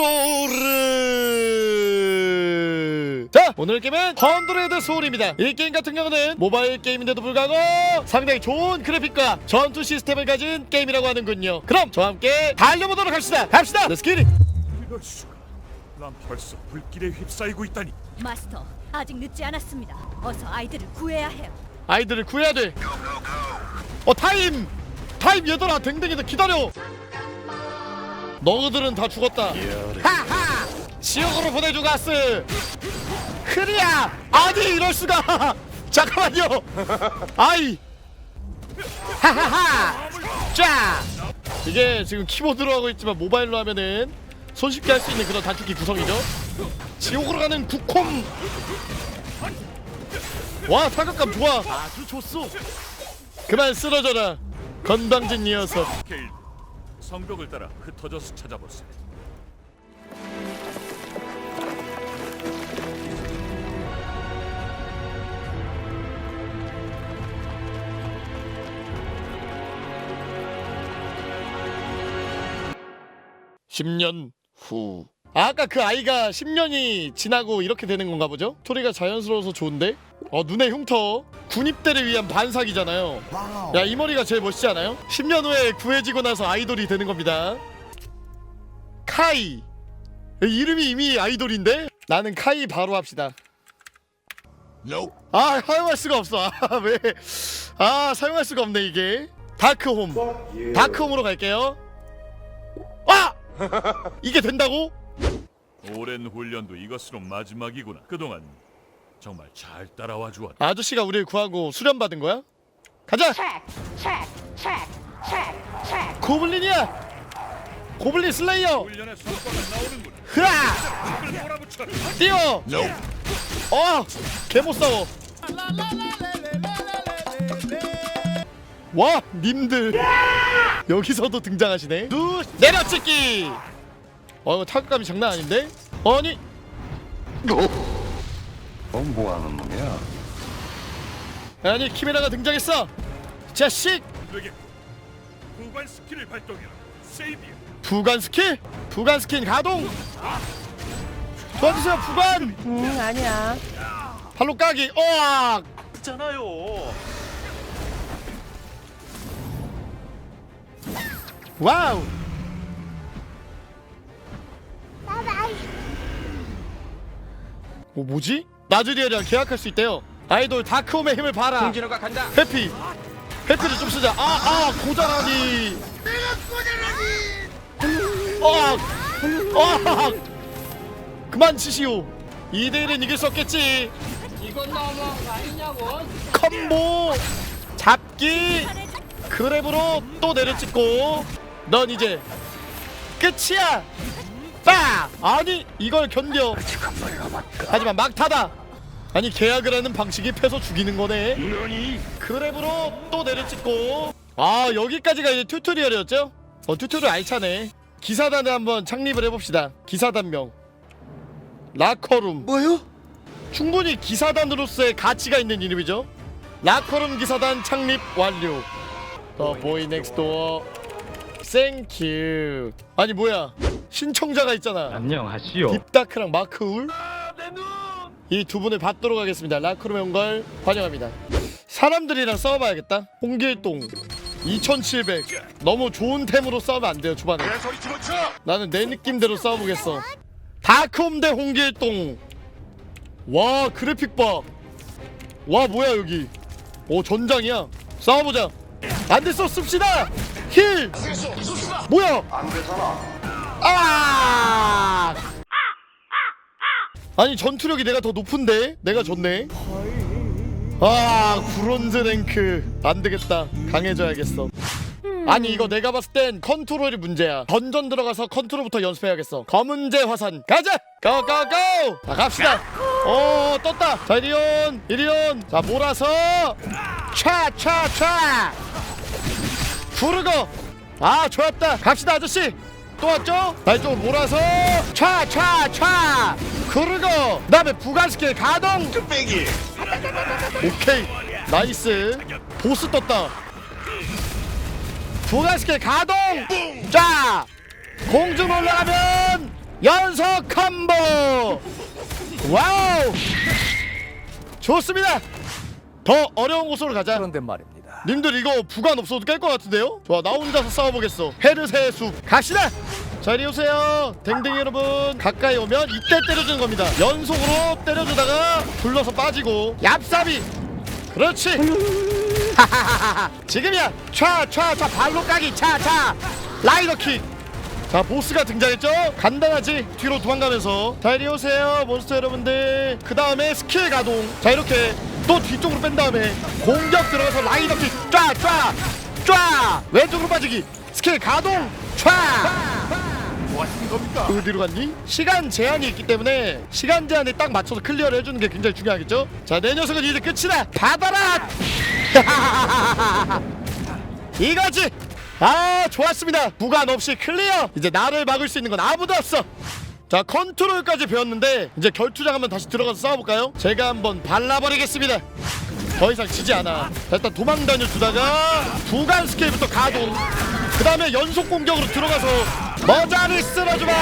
소울 자 오늘 게임은 헌드레드 소울입니다 이 게임 같은 경우는 모바일 게임인데도 불구하고 상당히 좋은 그래픽과 전투 시스템을 가진 게임이라고 하는군요 그럼 저와 함께 달려보도록 합시다 갑시다 렛츠 기릿 이럴 수가. 난 벌써 불길에 휩싸이고 있다니. 마스터, 아직 늦지 않았습니다. 어서 아이들을 구해야 해요. 아이들을 구해야 돼. 어 타임 타임 얘들아 댕댕이들 기다려. 너희들은 다 죽었다. 하하 지옥으로 보내주 가스. 크리야 아니 이럴 수가. 잠깐만요. 아이. 하하하. 자 이게 지금 키보드로 하고 있지만 모바일로 하면은 손쉽게 할 수 있는 그런 단축키 구성이죠. 지옥으로 가는 국콤. 와 타격감 좋아. 아주 좋소. 그만 쓰러져라. 건방진 녀석. 성벽을 따라 흩어져서 찾아보세. 십 년 후. 아, 아까 그 아이가 10년이 지나고 이렇게 되는 건가 보죠? 스토리가 자연스러워서 좋은데? 어 눈에 흉터 군입대를 위한 반삭이잖아요 야 이 머리가 제일 멋있지 않아요? 10년 후에 구해지고 나서 아이돌이 되는 겁니다 카이 이름이 이미 아이돌인데? 나는 카이 바로 합시다 아 사용할 수가 없어 아 왜? 아 사용할 수가 없네 이게 다크홈 다크홈으로 갈게요 아! 이게 된다고? 오랜 훈련도 이것으로 마지막이구나. 그동안 정말 잘 따라와 주었다. 아저씨가 우리를 구하고 수련 받은 거야? 가자! 고블린이야! 고블린 슬레이어! 훈련의 성과가 나오는구나. 흐아! 그걸 몰아붙여. 뛰어! 어! 개못 싸워! 와! 님들! 여기서도 등장하시네 누 내려찍기! 어 이거 타격감이 장난 아닌데? 아니 넌 뭐하는 놈이야? 아니 키메라가 등장했어! 자식! 후반 스킬을 발동해라. 세이비야. 부관 스킬? 부관 스킨 가동! 도와주세요 부관! 응 아니야 발로 까기 어악! 있잖아요. 와우! 어 뭐지? 나즈리엘이랑 계약할 수 있대요. 아이돌 다크홈의 힘을 봐라. 홍진호가 간다. 해피. 해피를 좀 쓰자. 아 아 고자라니. 어악 어악 그만 치시오. 2대1은 이길 수 없겠지. 이건 너무한 거 아니냐고. 컴보. 잡기. 그랩으로 또 내려찍고. 넌 이제 끝이야. 빠 아니 이걸 견뎌 하지만 막타다 아니 계약을 하는 방식이 패서 죽이는 거네 그랩으로 또 내려 찍고 아 여기까지가 이제 튜토리얼이었죠 어 튜토리얼 알차네 기사단을 한번 창립을 해봅시다 기사단명 라커룸 뭐요? 충분히 기사단으로서의 가치가 있는 이름이죠. 라커룸 기사단 창립 완료. 더 보이 넥스트 도어. 땡큐. 아니 뭐야? 신청자가 있잖아. 안녕하시오. 딥다크랑 마크울. 이 두 분을 받도록 하겠습니다. 라커룸에 온걸 환영합니다. 사람들이랑 싸워봐야겠다. 홍길동 2700. 너무 좋은 템으로 싸우면 안 돼요 초반에. 나는 내 느낌대로 싸워보겠어. 다크홈 대 홍길동. 와 그래픽 봐. 와 뭐야 여기. 오 전장이야. 싸워보자. 안 됐어 씁시다. 힐. 뭐야? 안 되잖아. 아. 아니 전투력이 내가 더 높은데? 내가 졌네. 아 브론즈 랭크. 안 되겠다. 강해져야겠어. 아니 이거 내가 봤을 땐 컨트롤이 문제야. 던전 들어가서 컨트롤부터 연습해야겠어. 검은재 화산. 가자! 고고고! 자 갑시다. 오 떴다. 자 이리온 이리온. 자 몰아서. 차차차! 부르고. 아 좋았다. 갑시다 아저씨 또 왔죠? 자 이쪽으로 몰아서 차차차! 그르고 그 다음에 부관 스킬 가동! 오케이. 나이스. 보스 떴다. 부가 스킬 가동! 자! 공중 올라가면 연속 컴보! 와우! 좋습니다. 더 어려운 곳으로 가자. 그런데 말입니다. 님들 이거 부관 없어도 깰 것 같은데요? 좋아 나 혼자서 싸워보겠어. 헤르세의 숲. 갑시다! 자 이리 오세요. 댕댕이 여러분. 가까이 오면 이때 때려주는 겁니다. 연속으로 때려주다가 둘러서 빠지고. 얍삽이! 그렇지. 지금이야. 촤촤촤. 발로 까기. 차차 라이더킥. 자 보스가 등장했죠? 간단하지? 뒤로 도망가면서. 자 이리 오세요 몬스터 여러분들. 그 다음에 스킬 가동. 자 이렇게 또 뒤쪽으로 뺀 다음에 공격 들어가서 라이더킥 쫙 쫙 쫙 왼쪽으로 빠지기. 스킬 가동 촤 어디로 갔니? 시간 제한이 있기 때문에 시간 제한에 딱 맞춰서 클리어를 해주는 게 굉장히 중요하겠죠? 자 내 녀석은 이제 끝이다. 받아라! 이거지! 아 좋았습니다. 부관 없이 클리어! 이제 나를 막을 수 있는 건 아무도 없어. 자 컨트롤까지 배웠는데 이제 결투장 한번 다시 들어가서 싸워볼까요? 제가 한번 발라버리겠습니다 더 이상 치지 않아. 일단 도망 다녀주다가 부간 스케이부터 가동. 그 다음에 연속 공격으로 들어가서 머자를 쓰러주마.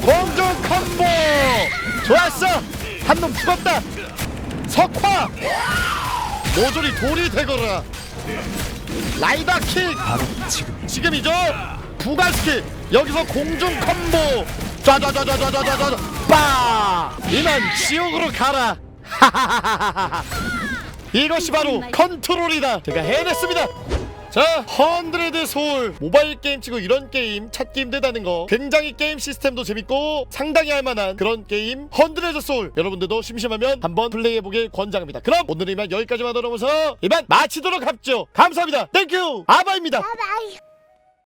공중 컴보. 좋았어. 한 놈 죽었다. 석화. 모조리 돌이 되거라. 라이더 킥. 바로 지금. 지금이죠? 부간 스케이 여기서 공중 컴보. 좌좌좌좌좌좌좌 빠. 이만 지옥으로 가라. 하하하하하 이것이 바로 컨트롤이다. 제가 해냈습니다. 자 헌드레드 소울 모바일 게임 치고 이런 게임 찾기 힘들다는 거. 굉장히 게임 시스템도 재밌고 상당히 할만한 그런 게임 헌드레드 소울. 여러분들도 심심하면 한번 플레이해보길 권장합니다. 그럼 오늘 이만 여기까지만 들어보면서 이만 마치도록 합죠 감사합니다. 땡큐 아바입니다. bye.